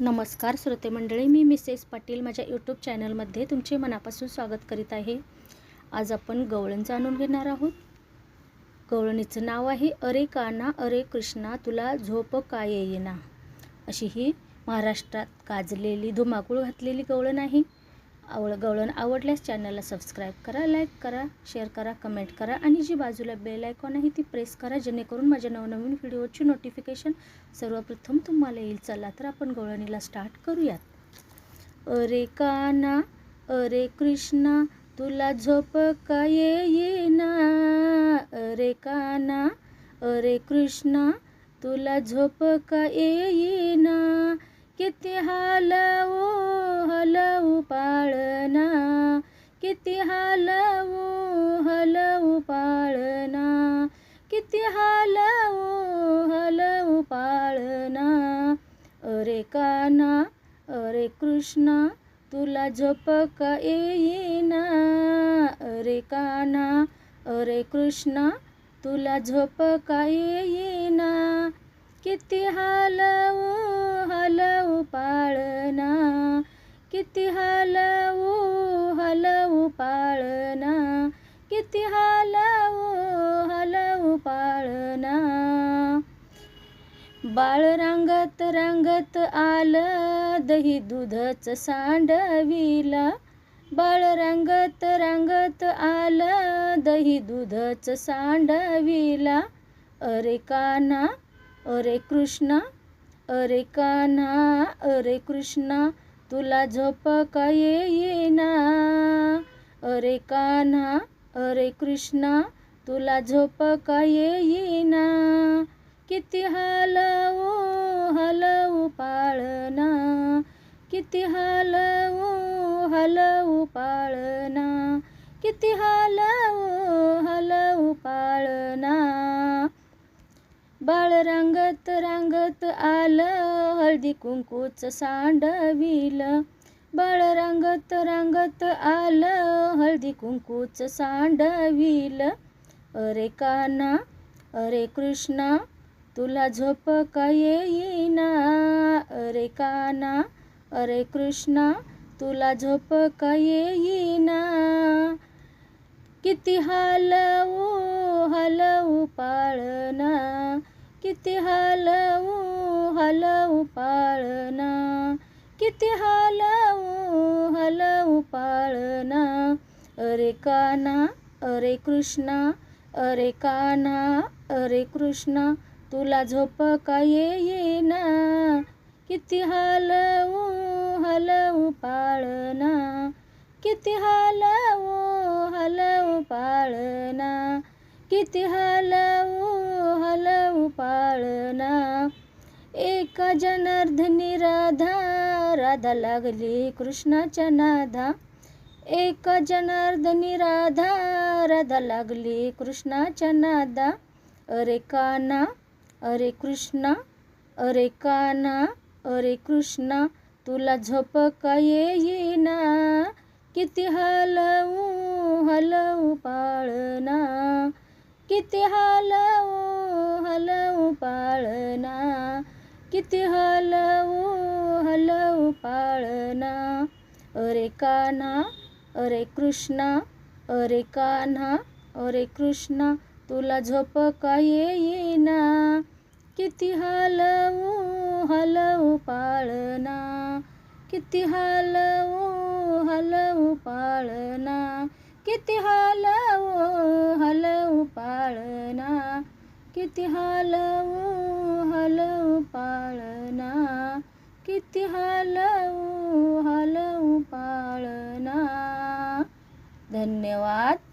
नमस्कार श्रोते मंडळी मी मिसेस पाटील माझ्या यूट्यूब चॅनलमध्ये तुमचे मनापासून स्वागत करीत आहे. आज आपण गवळण जाणून घेणार आहोत. गवळणीचं नाव आहे अरे काना अरे कृष्णा तुला झोप काय येईना. अशी ही महाराष्ट्रात गाजलेली धुमाकूळ घातलेली गवळण आहे. आवड गवळण आवडल्यास चॅनलला सबस्क्राईब करा लाईक करा शेअर करा कमेंट करा आणि जी बाजूला बेल आयकॉन आहे ती प्रेस करा जेणेकरून माझ्या नवनवीन व्हिडिओची नोटिफिकेशन सर्वप्रथम तुम्हाला येईल. चला तर आपण गवळणीला स्टार्ट करूयात. अरे काना अरे कृष्णा तुला झोप काय येईना? अरे काना अरे कृष्णा तुला झोप काय येईना? किती हालवू हलवू पाळना किती हालवू हलवू पाळना किती हालवू हलवू पाळना अरे काना अरे कृष्णा तुला झोप का येईना. अरे काना अरे कृष्णा तुला झोप का येईना. किती हालवू हलवू किती हालवू हलवू पाळना किती हलवू हलवू पाळना बाळ रांगत रांगत आलं दही दुधच सांडविला. बाळ रांगत रांगत आलं दही दुधच सांडविला. अरे काना अरे कृष्णा अरे कान्हा अरे कृष्णा. तुला झोप का येईना? अरे कान्हा अरे कृष्णा तुला झोप का येईना? किती हलवू हलवू पाळना किती हलवू हलवू पाळना किती हलवू हलवू पाळना बाळ रांगत रांगत आलं हळदी कुंकूच सांडविलं. बाळ रांगत रांगत आलं हळदी कुंकूच सांडविलं. अरे काना अरे कृष्णा तुला झोप का येईना? अरे काना अरे कृष्णा तुला झोप का येईना? किती हलवू हलवू पाळना किती हलवू हलवू पाळना किती हलवू हलवू पाळना अरे काना अरे कृष्णा अरे काना अरे कृष्णा तुला झोप का येईना. किती हलवू हलवू पाळना किती हलवू हलवू पाळना किती हलवू हलवू पाळना एका जनार्दनी राधा राधा लागली कृष्णाच्या नाधा एका जनार्दनी राधा राधा लागली कृष्णाच्या नादा. अरे काना अरे कृष्णा अरे काना अरे कृष्णा तुला झोप का येईना? किती हलवू हलवू पाळना किती हलवू हलवू पाळना किती हलवू हलवू पाळना अरे कान्हा अरे कृष्णा अरे कान्हा अरे कृष्णा तुला झोप का येईना? किती हलवू हलवू पाळना किती हलवू हलवू पाळना किती हलवू हलवू पाळना किती हलवू हलवू पाळना किती हलवू हलवू पाळना धन्यवाद.